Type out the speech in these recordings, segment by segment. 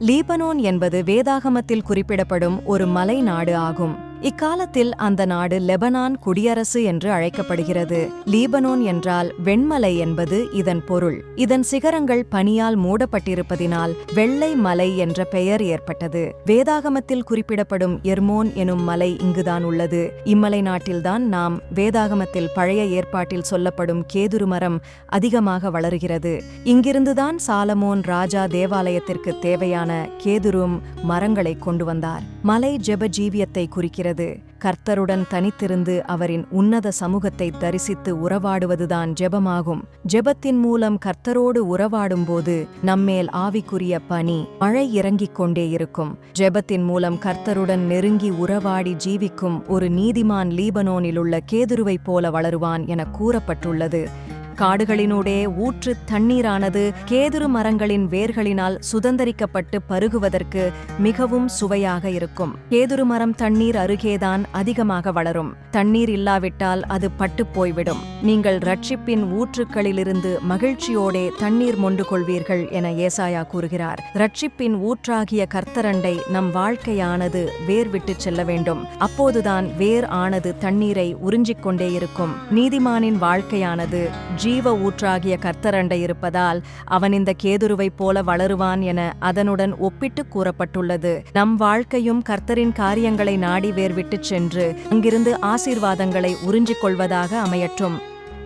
Lebanon என்பது வேதாகமத்தில் குறிப்பிடப்படும் ஒரு மலை நாடு ஆகும். இக்காலத்தில் அந்த நாடு லெபனான் குடியரசு என்று அழைக்கப்படுகிறது. லீபனோன் என்றால் வெண்மலை என்பது இதன் பொருள். இதன் சிகரங்கள் பனியால் மூடப்பட்டிருப்பதினால் வெள்ளை மலை என்ற பெயர் ஏற்பட்டது. வேதாகமத்தில் குறிப்பிடப்படும் எர்மோன் எனும் மலை இங்குதான் உள்ளது. இம்மலை நாட்டில்தான் நாம் வேதாகமத்தில் பழைய ஏற்பாட்டில் சொல்லப்படும் கேதுரு மரம் அதிகமாக வளருகிறது. இங்கிருந்துதான் சாலமோன் ராஜா தேவாலயத்திற்கு தேவையான கேதுரும் மரங்களை கொண்டு வந்தார். மலை ஜெபஜீவியத்தை குறிக்கிறது. குறிக்கிறது கர்த்தருடன் தனித்திருந்து அவரின் உன்னத சமூகத்தை தரிசித்து உறவாடுவதுதான் ஜெபமாகும். ஜெபத்தின் மூலம் கர்த்தரோடு உறவாடும்போது நம்மேல் ஆவிக்குரிய பனி மழை இறங்கிக் கொண்டே இருக்கும். ஜெபத்தின் மூலம் கர்த்தருடன் நெருங்கி உறவாடி ஜீவிக்கும் ஒரு நீதிமான் லீபனோனில் உள்ள கேதுருவைப் போல வளருவான் என கூறப்பட்டுள்ளது. காடுகளினூடே ஊற்று தண்ணீரானது கேதுரு மரங்களின் வேர்களினால் சுதந்தரிக்கப்பட்டு பருகுவதற்கு மிகவும் சுவையாக இருக்கும். கேதுரு மரம் தண்ணீர் அருகேதான் அதிகமாக வளரும். தண்ணீர் இல்லாவிட்டால் அது பட்டுப் போய்விடும். நீங்கள் ரட்சிப்பின் ஊற்றுக்களிலிருந்து மகிழ்ச்சியோடே தண்ணீர் மொண்டு கொள்வீர்கள் என ஏசாயா கூறுகிறார். ரட்சிப்பின் ஊற்றாகிய கர்த்தரண்டை நம் வாழ்க்கையானது வேர் விட்டுச் செல்ல வேண்டும். அப்போதுதான் வேர் ஆனது தண்ணீரை உறிஞ்சிக் கொண்டே இருக்கும். நீதிமானின் வாழ்க்கையானது ஜீவ ஊற்றாகிய கர்த்தரண்டை இருப்பதால் அவன் இந்த கேதுருவைப் போல வளருவான் என அதனுடன் ஒப்பிட்டு கூறப்பட்டுள்ளது. நம் வாழ்க்கையும் கர்த்தரின் காரியங்களை நாடி வேர்விட்டுச் சென்று அங்கிருந்து ஆசீர்வாதங்களை உறிஞ்சிக் கொள்வதாக அமையற்றும்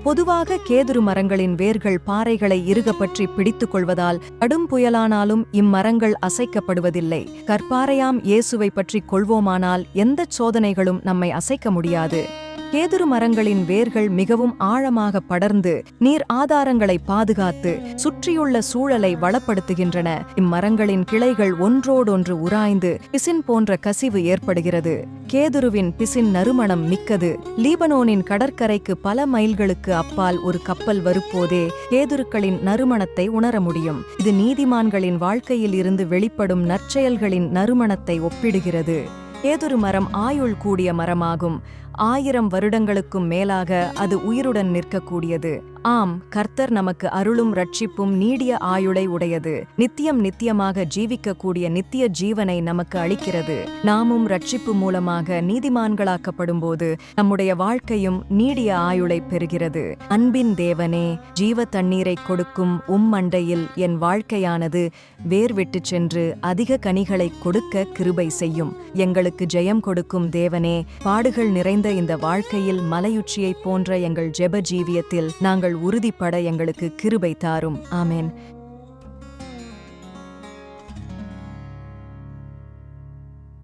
பொதுவாக கேதுரு மரங்களின் வேர்கள் பாறைகளை இறுகப்பற்றி பிடித்துக் கொள்வதால் கடும் புயலானாலும் இம்மரங்கள் அசைக்கப்படுவதில்லை. கற்பாறையாம் இயேசுவை பற்றி கொள்வோமானால் எந்தச் சோதனைகளும் நம்மை அசைக்க முடியாது. கேதுரு மரங்களின் வேர்கள் மிகவும் ஆழமாக படர்ந்து நீர் ஆதாரங்களை பாதுகாத்து சுற்றியுள்ள சூழலை வளப்படுத்துகின்றன. இம்மரங்களின் கிளைகள் ஒன்றோடொன்று உராய்ந்து பிசின் போன்ற கசிவு ஏற்படுகிறது. கேதுருவின் பிசின் நறுமணம் மிக்கது. லீபனோனின் கடற்கரைக்கு பல மைல்களுக்கு அப்பால் ஒரு கப்பல் வரும்போதே கேதுருக்களின் நறுமணத்தை உணர முடியும். இது நீதிமான்களின் வாழ்க்கையில் இருந்து வெளிப்படும் நற்செயல்களின் நறுமணத்தை ஒப்பிடுகிறது. கேதுரு மரம் ஆயுள் கூடிய மரமாகும். ஆயிரம் வருடங்களுக்கும் மேலாக அது உயிருடன் நிற்கக்கூடியது. ஆம் கர்த்தர் நமக்கு அருளும் ரட்சிப்பும் நீடிய ஆயுளை உடையது. நித்தியம் நித்தியமாக ஜீவிக்கக்கூடிய நித்திய ஜீவனை நமக்கு அளிக்கிறது. நாமும் ரட்சிப்பு மூலமாக நீதிமான்களாக்கப்படும் போது நம்முடைய வாழ்க்கையும் நீடிய ஆயுளை பெறுகிறது. அன்பின் தேவனே ஜீவ தண்ணீரை கொடுக்கும் உம்மண்டையில் என் வாழ்க்கையானது வேர் விட்டுச் சென்று அதிக கனிகளை கொடுக்க கிருபை செய்யும். எங்களுக்கு ஜெயம் கொடுக்கும் தேவனே பாடுகள் நிறைந்த இந்த வாழ்க்கையில் மலையுச்சியைப் போன்ற எங்கள் ஜெப ஜீவியத்தில் நாங்கள் உறுதிப்பட எங்களுக்கு கிருபை தாரும். ஆமேன்.